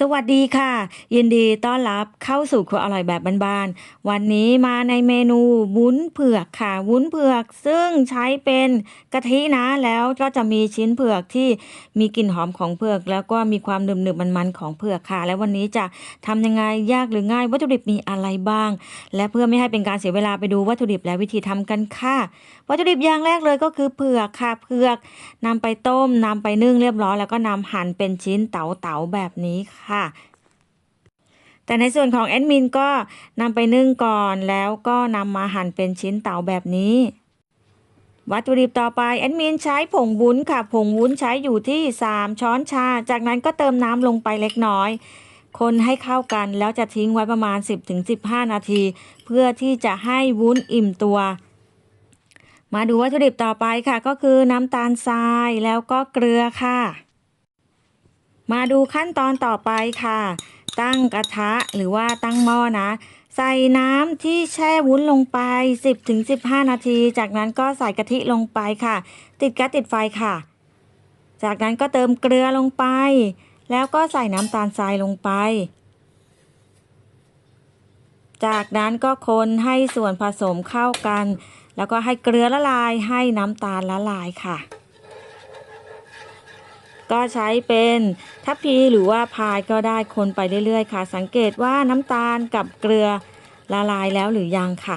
สวัสดีค่ะ ยินดีต้อนรับเข้าสู่ครัวอร่อยแบบบ้านๆวันนี้มาในเมนูวุ้นเผือกค่ะ วุ้นเผือกซึ่งใช้เป็นกะทินะแล้วก็จะมีชิ้นเผือกที่มีกลิ่นหอมของเผือก แล้วก็มีความหนึบๆมันๆของเผือกค่ะ และวันนี้จะทำยังไงยากหรือง่ายวัตถุดิบมีอะไรบ้าง และเพื่อไม่ให้เป็นการเสียเวลาไปดูวัตถุดิบและวิธีทำกันค่ะวัตถุดิบอย่างแรกเลยก็คือเผือกค่ะเผือกนำไปต้มนำไปนึ่งเรียบร้อยแล้วก็นำหั่นเป็นชิ้นเต๋าๆแบบนี้ค่ะ แต่ในส่วนของแอดมินก็นำไปนึ่งก่อนแล้วก็นำมาหั่นเป็นชิ้นเต๋าแบบนี้วัตถุดิบต่อไปแอดมินใช้ผงวุ้นค่ะ ผงวุ้นใช้อยู่ที่ 3 ช้อนชา จากนั้นก็เติมน้ำลงไปเล็กน้อย คนให้เข้ากันแล้วจะทิ้งไว้ประมาณ 10-15 นาที เพื่อที่จะให้วุ้นอิ่มตัว มาดูวัตถุดิบต่อไปค่ะ ก็คือน้ำตาลทรายแล้วก็เกลือค่ะ มาดูขั้นตอนต่อไปค่ะ ตั้งกระทะหรือว่าตั้งหม้อนะ ใส่น้ำที่แช่วุ้นลงไป 10-15 นาที จากนั้นก็ใส่กะทิลงไปค่ะ ติดก๊สติดไฟค่ะ จากนั้นก็เติมเกลือลงไป แล้วก็ใส่น้ำตาลทรายลงไป จากนั้นก็คนให้ส่วนผสมเข้ากัน แล้วก็ให้เกลือละลายให้น้ำตาลละลายค่ะ ก็ใช้เป็นทัพพีหรือว่าพายก็ได้คนไปเรื่อยๆ ค่ะ สังเกตว่าน้ำตาลกับเกลือละลายแล้วหรือยังค่ะ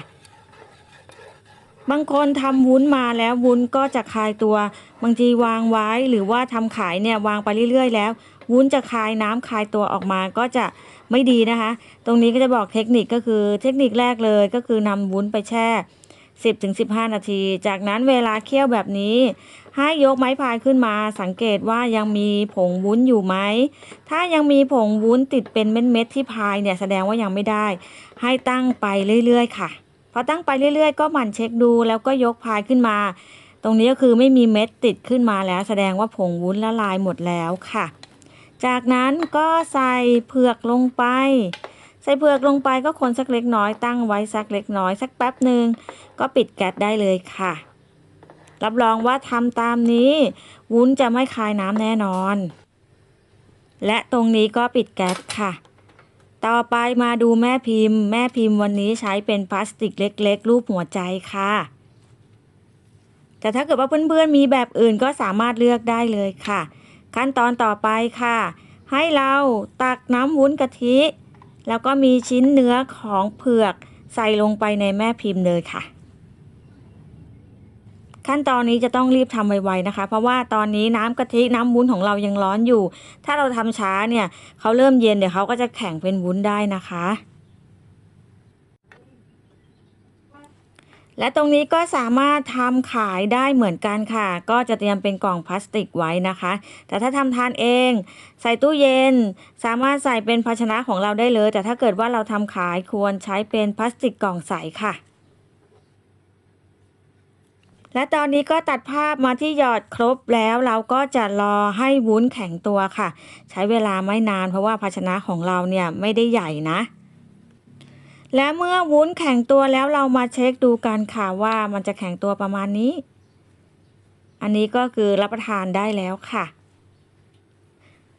บางคนทำวุ้นมาแล้ววุ้นก็จะคลายตัว บางทีวางไว้หรือว่าทำขายเนี่ยวางไปเรื่อยๆ แล้ว วุ้นจะคลายน้ำคลายตัวออกมาก็จะไม่ดีนะคะ ตรงนี้ก็จะบอกเทคนิคก็คือเทคนิคแรกเลยก็คือนำวุ้นไปแช่ 10-15 นาที จากนั้นเวลาเคี่ยวแบบนี้ ให้ยกไม้พายขึ้นมา สังเกตว่ายังมีผงวุ้นอยู่ไหม ถ้ายังมีผงวุ้นติดเป็นเม็ดๆที่พายเนี่ยแสดงว่ายังไม่ได้ ให้ตั้งไปเรื่อยๆ ค่ะ พอตั้งไปเรื่อยๆ ก็หมั่นเช็คดูแล้วก็ยกพายขึ้นมา ตรงนี้ก็คือไม่มีเม็ดติดขึ้นมาแล้ว แสดงว่าผงวุ้นละลายหมดแล้วค่ะ จากนั้นก็ใส่เผือกลงไป ส่เผือกลงไปก็คนสักเล็กน้อยตั้งไว้สักเล็กน้อยสักแป๊บหนึ่งก็ปิดแก๊สได้เลยค่ะ รับรองว่าทำตามนี้ วุ้นจะไม่คายน้ำแน่นอน และตรงนี้ก็ปิดแก๊สค่ะ ต่อไปมาดูแม่พิมพ์ แม่พิมพ์วันนี้ใช้เป็นพลาสติกเล็ก ๆ รูปหัวใจค่ะแต่ถ้าเกิดว่าเพื่อนๆมีแบบอื่นก็สามารถเลือกได้เลยค่ะ ขั้นตอนต่อไปค่ะ ให้เราตักน้ำวุ้นกะทิ แล้วก็มีชิ้นเนื้อของเผือกใส่ลงไปในแม่พิมพ์เลยค่ะ ขั้นตอนนี้จะต้องรีบทำไวๆนะคะ เพราะว่าตอนนี้น้ำกะทิน้ำวุ้นของเรายังร้อนอยู่ ถ้าเราทำช้าเนี่ยเขาเริ่มเย็นเดี๋ยวเขาก็จะแข็งเป็นวุ้นได้นะคะ และตรงนี้ก็สามารถทำขายได้เหมือนกันค่ะ ก็จะเตรียมเป็นกล่องพลาสติกไว้นะคะ แต่ถ้าทำทานเอง ใส่ตู้เย็น สามารถใส่เป็นภาชนะของเราได้เลย แต่ถ้าเกิดว่าเราทำขายควรใช้เป็นพลาสติกกล่องใสค่ะ และตอนนี้ก็ตัดภาพมาที่หยอดครบแล้วเราก็จะรอให้วุ้นแข็งตัวค่ะ ใช้เวลาไม่นานเพราะว่าภาชนะของเราเนี่ยไม่ได้ใหญ่นะ และเมื่อวุ้นแข็งตัวแล้วเรามาเช็คดูกันค่ะว่ามันจะแข็งตัวประมาณนี้ อันนี้ก็คือรับประทานได้แล้วค่ะ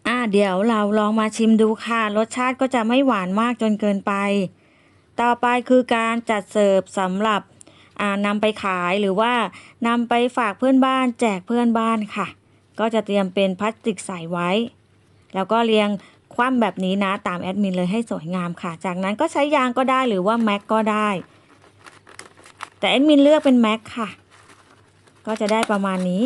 อ่าเดี๋ยวเราลองมาชิมดูค่ะ รสชาติก็จะไม่หวานมากจนเกินไป ต่อไปคือการจัดเสิร์ฟสำหรับอ่านำไปขายหรือว่านำไปฝากเพื่อนบ้าน แจกเพื่อนบ้านค่ะ ก็จะเตรียมเป็นพลาสติกใส่ไว้ แล้วก็เรียง คว่ำแบบนี้นะตามแอดมินเลยให้สวยงามค่ะ จากนั้นก็ใช้ยางก็ได้หรือว่าแม็กก็ได้ แต่แอดมินเลือกเป็นแม็กค่ะ ก็จะได้ประมาณนี้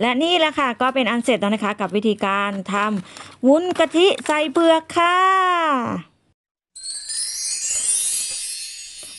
และนี่แหละค่ะก็เป็นอันเสร็จแล้วนะคะ กับวิธีการทำวุ้นกะทิใส่เผือกค่ะ